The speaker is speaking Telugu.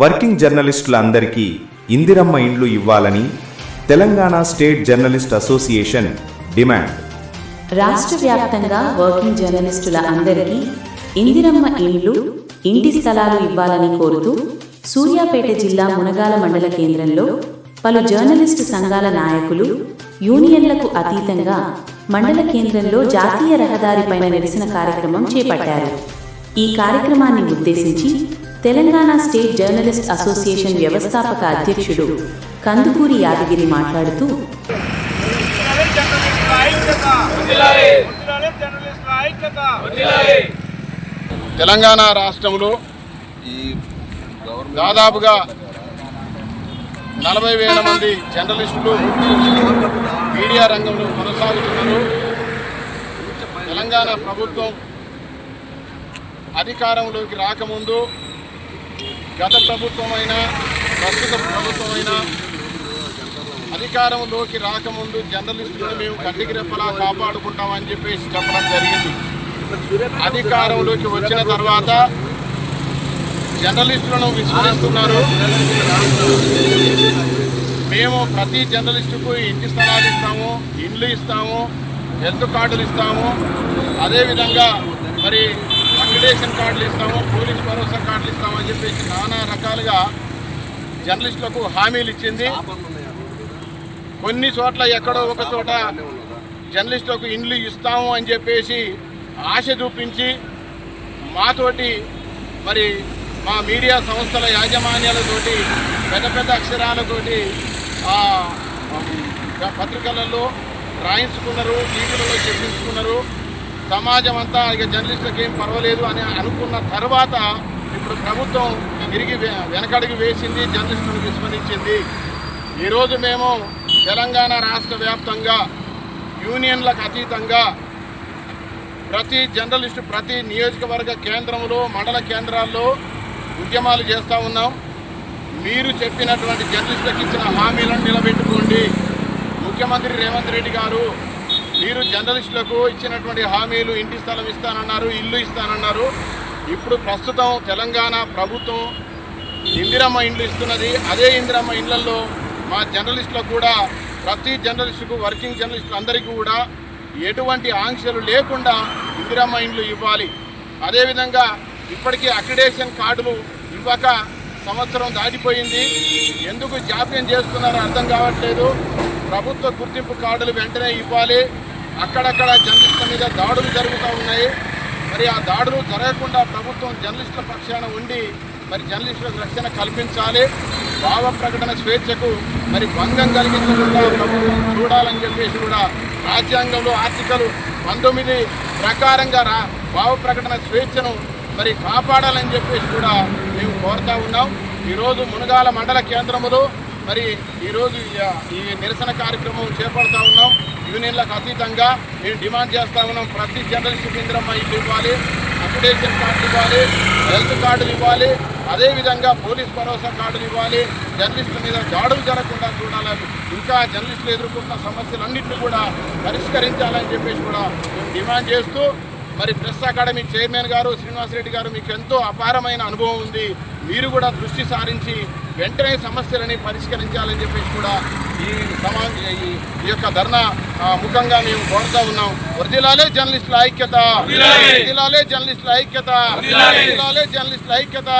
వర్కింగ్ జర్నలిస్టులందరికీ ఇందిరమ్మ ఇండ్లు ఇవ్వాలని Telangana state journalist association demand. రాష్ట్ర వ్యాప్తంగా వర్కింగ్ జర్నలిస్టుల అందరికీ ఇందిరమ్మ ఇండ్లు ఇంటి స్థలాలు ఇవ్వాలని కోరుతూ సూర్యాపేట జిల్లా మునగాల మండల కేంద్రంలో పలు జర్నలిస్టు సంఘాల నాయకులు యూనియన్లకు అతీతంగా మండల కేంద్రంలో జాతీయ రహదారిపైన నిరసన కార్యక్రమం చేపట్టారు. ఈ కార్యక్రమాన్ని ఉద్దేశించి తెలంగాణ స్టేట్ జర్నలిస్ట్ అసోసియేషన్ వ్యవస్థాపక అధ్యక్షుడు కందుకూరి యాదగిరి మాట్లాడుతూ తెలంగాణ రాష్ట్రంలో దాదాపుగా నలభై వేల మంది జర్నలిస్టులు మీడియా రంగంలో కొనసాగుతున్నారు. తెలంగాణ ప్రభుత్వం అధికారంలోకి రాకముందు గత ప్రభుత్వమైనా ప్రస్తుత ప్రభుత్వమైనా అధికారంలోకి రాకముందు జర్నలిస్టులను మేము కంటికి రెప్పలా కాపాడుకుంటామని చెప్పేసి చెప్పడం జరిగింది. అధికారంలోకి వచ్చిన తర్వాత జర్నలిస్టులను విస్మరిస్తున్నారు. మేము ప్రతి జర్నలిస్టుకు ఇంటి స్థలాలు ఇస్తాము ఇండ్లు ఇస్తాము హెల్త్ కార్డులు ఇస్తాము. అదేవిధంగా మరి అక్రిడేషన్ కార్డులు ఇస్తాము పోలీస్ భరోసా చెప్పేసి నానా రకాలుగా జర్నలిస్టులకు హామీలు ఇచ్చింది. కొన్ని చోట్ల ఎక్కడో ఒక చోట జర్నలిస్టులకు ఇండ్లు ఇస్తాము అని చెప్పేసి ఆశ చూపించి మాతోటి మరి మా మీడియా సంస్థల యాజమాన్యాలతోటి పెద్ద పెద్ద అక్షరాలతోటి పత్రికలలో రాయించుకున్నారు టీవీలలో చెప్పించుకున్నారు. సమాజం అంతా ఇక జర్నలిస్టులకు ఏం పర్వాలేదు అని అనుకున్న తర్వాత ఇప్పుడు ప్రభుత్వం తిరిగి వె- వెనకడుగు వేసింది జర్నలిస్టులను విస్మరించింది. ఈరోజు మేము తెలంగాణ రాష్ట్ర వ్యాప్తంగా యూనియన్లకు అతీతంగా ప్రతి జర్నలిస్టు ప్రతి నియోజకవర్గ కేంద్రంలో మండల కేంద్రాల్లో ఉద్యమాలు చేస్తూ ఉన్నాం. మీరు చెప్పినటువంటి జర్నలిస్టులకు ఇచ్చిన హామీలను నిలబెట్టుకోండి. ముఖ్యమంత్రి రేవంత్ రెడ్డి గారు మీరు జర్నలిస్టులకు ఇచ్చినటువంటి హామీలు ఇంటి స్థలం ఇస్తానన్నారు ఇల్లు ఇస్తానన్నారు. ఇప్పుడు ప్రస్తుతం తెలంగాణ ప్రభుత్వం ఇందిరమ్మ ఇండ్లు ఇస్తున్నది. అదే ఇందిరమ్మ ఇండ్లలో మా జర్నలిస్టులకు కూడా ప్రతి జర్నలిస్టుకు వర్కింగ్ జర్నలిస్టులు అందరికీ కూడా ఎటువంటి ఆంక్షలు లేకుండా ఇందిరమ్మ ఇండ్లు ఇవ్వాలి. అదేవిధంగా ఇప్పటికీ అక్రిడేషన్ కార్డులు ఇవ్వక సంవత్సరం దాటిపోయింది. ఎందుకు జాప్యం చేస్తున్నారో అర్థం కావట్లేదు. ప్రభుత్వ గుర్తింపు కార్డులు వెంటనే ఇవ్వాలి. అక్కడక్కడ జర్నలిస్టుల మీద దాడులు జరుగుతూ ఉన్నాయి. మరి ఆ దాడులు జరగకుండా ప్రభుత్వం జర్నలిస్టుల పక్షాన ఉండి మరి జర్నలిస్టులకు రక్షణ కల్పించాలి. భావ ప్రకటన స్వేచ్ఛకు మరి భంగం కలిగించకుండా ప్రభుత్వం చూడాలని చెప్పేసి కూడా రాజ్యాంగంలో ఆర్టికల్ పంతొమ్మిది ప్రకారంగా రా భావ ప్రకటన స్వేచ్ఛను మరి కాపాడాలని చెప్పేసి కూడా మేము కోరుతా ఉన్నాం. ఈరోజు మునగాల మండల కేంద్రములో మరి ఈరోజు ఈ- నిరసన కార్యక్రమం చేపడతా ఉన్నాం. యూనియన్లకు అతీతంగా మేము డిమాండ్ చేస్తా ఉన్నాం. ప్రతి జర్నలిస్ట్ కేంద్రం ఇల్లు ఇవ్వాలి అప్డేషన్ కార్డులు ఇవ్వాలి హెల్త్ కార్డులు ఇవ్వాలి. అదేవిధంగా పోలీస్ భరోసా కార్డులు ఇవ్వాలి. జర్నలిస్టుల మీద దాడులు జరగకుండా చూడాలని ఇంకా జర్నలిస్టులు ఎదుర్కొంటున్న సమస్యలన్నింటినీ కూడా పరిష్కరించాలని చెప్పేసి కూడా మేము డిమాండ్ చేస్తూ మరి ప్రెస్ అకాడమీ చైర్మన్ గారు శ్రీనివాసరెడ్డి గారు మీకు ఎంతో అపారమైన అనుభవం ఉంది. మీరు కూడా దృష్టి సారించి వెంటనే సమస్యలని పరిష్కరించాలని చెప్పేసి కూడా ఈ సమా ఈ యొక్క ధర్నా ముఖంగా మేము కోరుతా ఉన్నాం. వర్దిలాలే జర్నలిస్టుల ఐక్యత. వర్దిలాలే జర్నలిస్టుల ఐక్యత. వర్దిలాలే జర్నలిస్టుల ఐక్యత.